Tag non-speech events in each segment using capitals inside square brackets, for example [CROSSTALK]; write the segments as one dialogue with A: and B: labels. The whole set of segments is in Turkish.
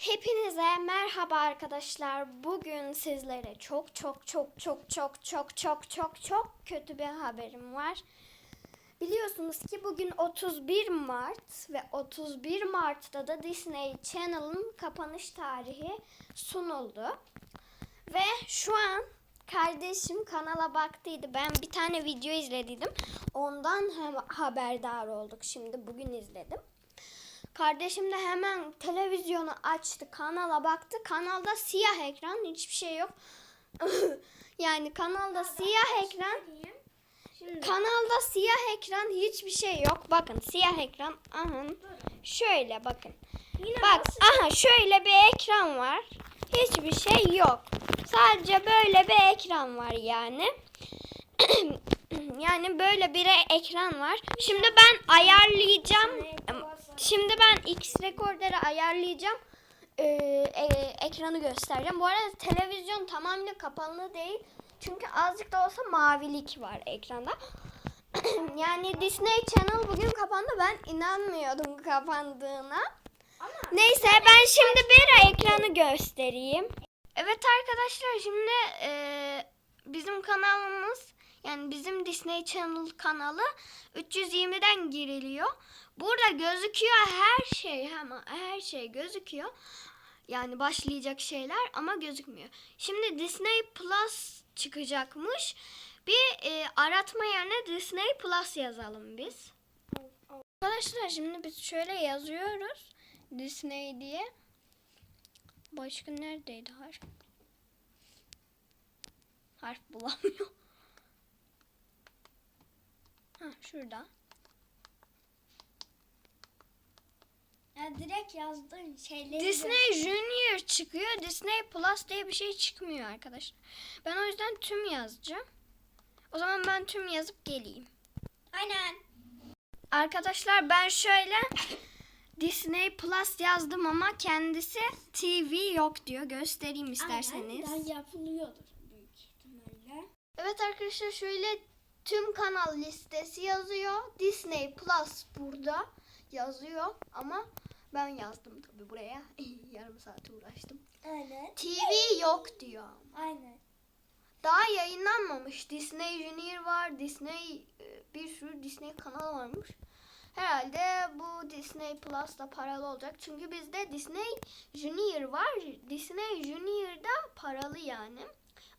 A: Hepinize merhaba arkadaşlar. Bugün sizlere çok çok çok çok çok çok çok çok çok kötü bir haberim var. Biliyorsunuz ki bugün 31 Mart ve 31 Mart'ta da Disney Channel'ın kapanış tarihi sunuldu. Ve şu an kardeşim kanala baktıydı. Ben bir tane video izlediydim. Ondan haberdar olduk. Şimdi bugün izledim. Kardeşim de hemen televizyonu açtı, kanala baktı. Kanalda siyah ekran, hiçbir şey yok. [LAUGHS] yani kanalda siyah ekran, kanalda siyah ekran, hiçbir şey yok. Bakın siyah ekran, aha. Şöyle bakın. Bak, aha şöyle bir ekran var. Hiçbir şey yok. Sadece böyle bir ekran var yani. [CLEARS THROAT] yani böyle bir ekran var. Şimdi ben ayarlayacağım. Şimdi ben X rekorları ayarlayacağım. Ee, e- ekranı göstereceğim. Bu arada televizyon tamamen kapalı değil. Çünkü azıcık da olsa mavilik var ekranda. [CLEARS THROAT] yani Disney Channel bugün kapandı. Ben inanmıyordum kapandığına. Neyse ben şimdi bir ekranı göstereyim. Evet arkadaşlar şimdi e, bizim kanalımız yani bizim Disney Channel kanalı 320'den giriliyor. Burada gözüküyor her şey ama her şey gözüküyor. Yani başlayacak şeyler ama gözükmüyor. Şimdi Disney Plus çıkacakmış. Bir e, aratma yerine Disney Plus yazalım biz. Arkadaşlar şimdi biz şöyle yazıyoruz. Disney diye. Başka neredeydi harf? Harf bulamıyor. Ha şurada.
B: Ya direkt yazdığın şeyleri
A: Disney Junior çıkıyor. Disney Plus diye bir şey çıkmıyor arkadaşlar. Ben o yüzden tüm yazacağım. O zaman ben tüm yazıp geleyim.
B: Aynen.
A: Arkadaşlar ben şöyle Disney Plus yazdım ama kendisi TV yok diyor. Göstereyim isterseniz.
B: Aynen. yapılıyordur büyük ihtimalle.
A: Evet arkadaşlar şöyle tüm kanal listesi yazıyor. Disney Plus burada yazıyor ama ben yazdım tabii buraya. [LAUGHS] Yarım saat uğraştım.
B: Aynen.
A: TV yok diyor.
B: Aynen.
A: Daha yayınlanmamış. Disney Junior var. Disney e, bir sürü Disney kanalı varmış. Herhalde bu Disney Plus da paralı olacak. Çünkü bizde Disney Junior var. Disney Junior da paralı yani.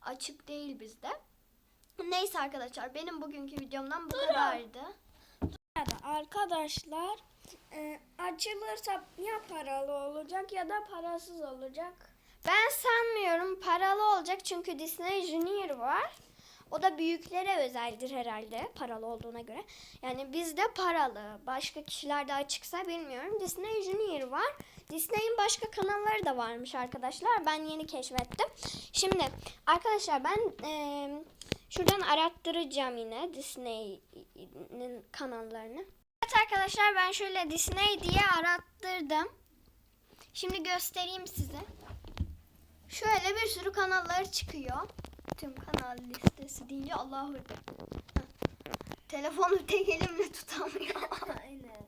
A: Açık değil bizde. Neyse arkadaşlar benim bugünkü videomdan bu kadardı.
B: Ya da arkadaşlar e, açılırsa ya paralı olacak ya da parasız olacak.
A: Ben sanmıyorum paralı olacak çünkü Disney Junior var. O da büyüklere özeldir herhalde paralı olduğuna göre. Yani bizde paralı. Başka kişilerde açıksa bilmiyorum. Disney Junior var. Disney'in başka kanalları da varmış arkadaşlar. Ben yeni keşfettim. Şimdi arkadaşlar ben eee, şuradan arattıracağım yine Disney'nin kanallarını. Evet arkadaşlar ben şöyle Disney diye arattırdım. Şimdi göstereyim size. Şöyle bir sürü kanalları çıkıyor. Tüm kanal listesi deyince Allahu Ekber. Telefonu [LAUGHS] tek elimle tutamıyorum. [LAUGHS]
B: Aynen.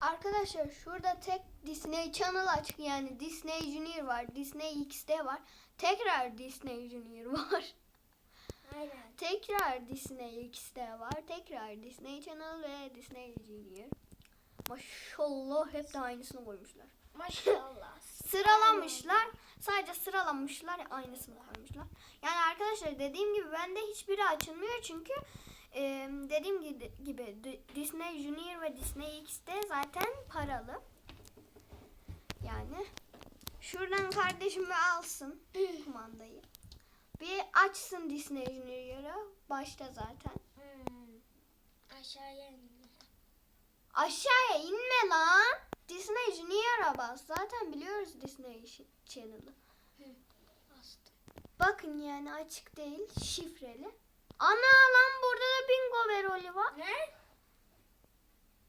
A: Arkadaşlar şurada tek Disney Channel açık yani Disney Junior var, Disney XD var. Tekrar Disney Junior var. [LAUGHS] Tekrar Disney XD var. Tekrar Disney Channel ve Disney Junior. Maşallah hep de aynısını koymuşlar.
B: Maşallah. [LAUGHS]
A: Sıralamışlar. Sadece sıralamışlar. Aynısını koymuşlar. Yani arkadaşlar dediğim gibi bende hiçbiri açılmıyor çünkü e, dediğim gibi, Disney Junior ve Disney XD zaten paralı. Yani şuradan kardeşim bir alsın [LAUGHS] kumandayı. Bir açsın Disney Junior'ı. Başta zaten.
B: Hmm. Aşağıya in.
A: Aşağıya inme lan. Disney Junior'a bas. Zaten biliyoruz Disney Channel'ı. Bakın yani açık değil. Şifreli. Ana lan burada da bingo veroli var.
B: Ne?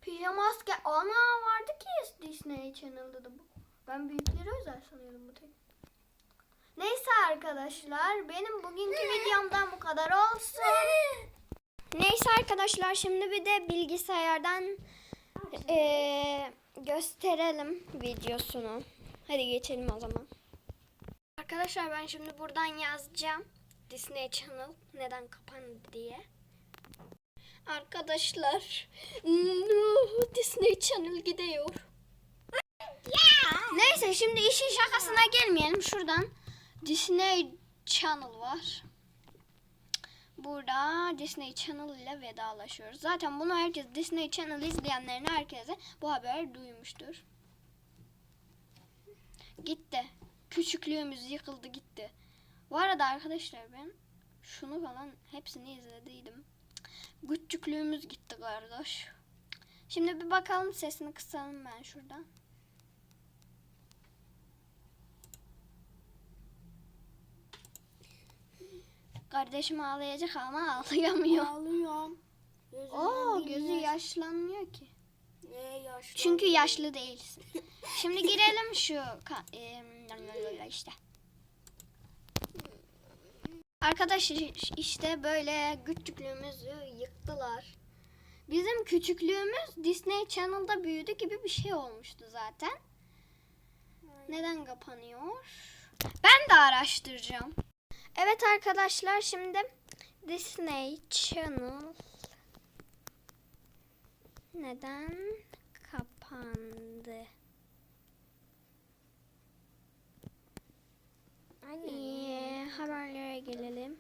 A: Pijama asker. Ana vardı ki Disney Channel'da da bu. Ben büyükleri özel sanıyordum bu tek. Neyse arkadaşlar benim bugünkü videomdan bu kadar olsun. Neyse arkadaşlar şimdi bir de bilgisayardan eee, gösterelim videosunu. Hadi geçelim o zaman. Arkadaşlar ben şimdi buradan yazacağım. Disney Channel neden kapandı diye. Arkadaşlar no, Disney Channel gidiyor. Neyse şimdi işin şakasına gelmeyelim. Şuradan Disney Channel var. Burada Disney Channel ile vedalaşıyoruz. Zaten bunu herkes Disney Channel izleyenlerin herkese bu haber duymuştur. Gitti. Küçüklüğümüz yıkıldı gitti. Bu arada arkadaşlar ben şunu falan hepsini izlediydim. Küçüklüğümüz gitti kardeş. Şimdi bir bakalım sesini kısalım ben şuradan. Kardeşim ağlayacak ama ağlayamıyor.
B: Ağlıyorum. Gözümden
A: Oo gözü
B: yaş-
A: yaşlanmıyor ki.
B: Ne yaşlı?
A: Çünkü yaşlı değilsin. Şimdi girelim şu ka- işte. Arkadaş işte böyle küçüklüğümüzü yıktılar. Bizim küçüklüğümüz Disney Channel'da büyüdü gibi bir şey olmuştu zaten. Neden kapanıyor? Ben de araştıracağım. Evet arkadaşlar şimdi Disney Channel neden kapandı?
B: Anne.
A: Ee, haberlere gelelim.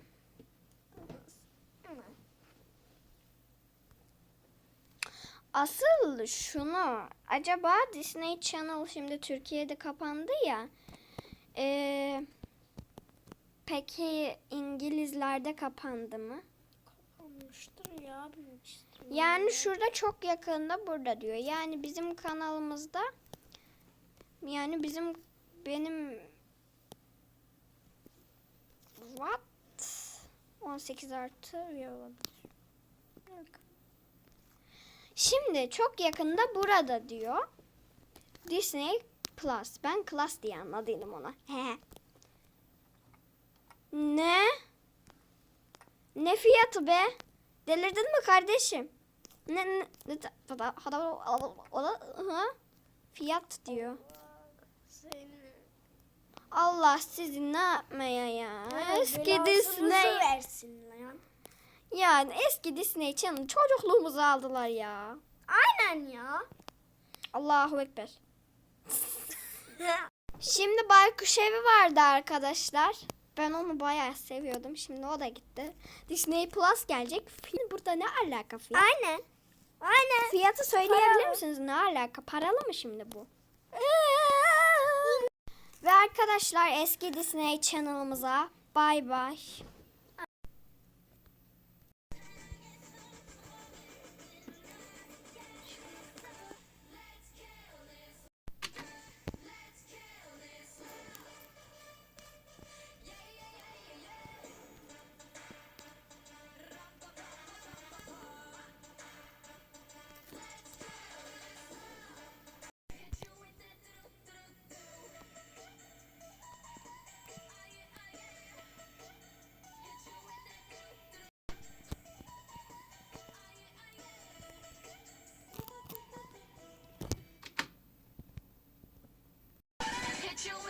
A: Asıl şunu acaba Disney Channel şimdi Türkiye'de kapandı ya. Ee, peki İngilizlerde kapandı mı?
B: Olmuştur ya bilmiştim.
A: Yani şurada çok yakında burada diyor. Yani bizim kanalımızda yani bizim benim what 18 artı olabilir. Şimdi çok yakında burada diyor. Disney Plus. Ben Plus diye anladıydım ona. Ne? Ne fiyatı be? Delirdin mi kardeşim? Ne ne ha? Fiyat diyor. Allah sizi ne yapmaya ya? Eski Disney.
B: versin lan.
A: Yani eski Disney Channel çocukluğumuzu aldılar ya.
B: Aynen ya.
A: Allahu Ekber. Şimdi Baykuş Evi vardı arkadaşlar. Ben onu bayağı seviyordum. Şimdi o da gitti. Disney Plus gelecek. Film burada ne alaka fiyat?
B: Aynen. Aynen.
A: Fiyatı söyleyebilir
B: Paralı.
A: misiniz? Ne alaka? Paralı mı şimdi bu? [LAUGHS] Ve arkadaşlar eski Disney Channel'ımıza bay bay.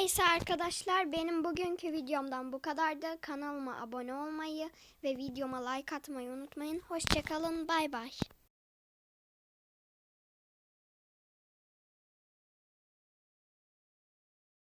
A: Neyse arkadaşlar benim bugünkü videomdan bu kadardı. Kanalıma abone olmayı ve videoma like atmayı unutmayın. Hoşçakalın bay bay.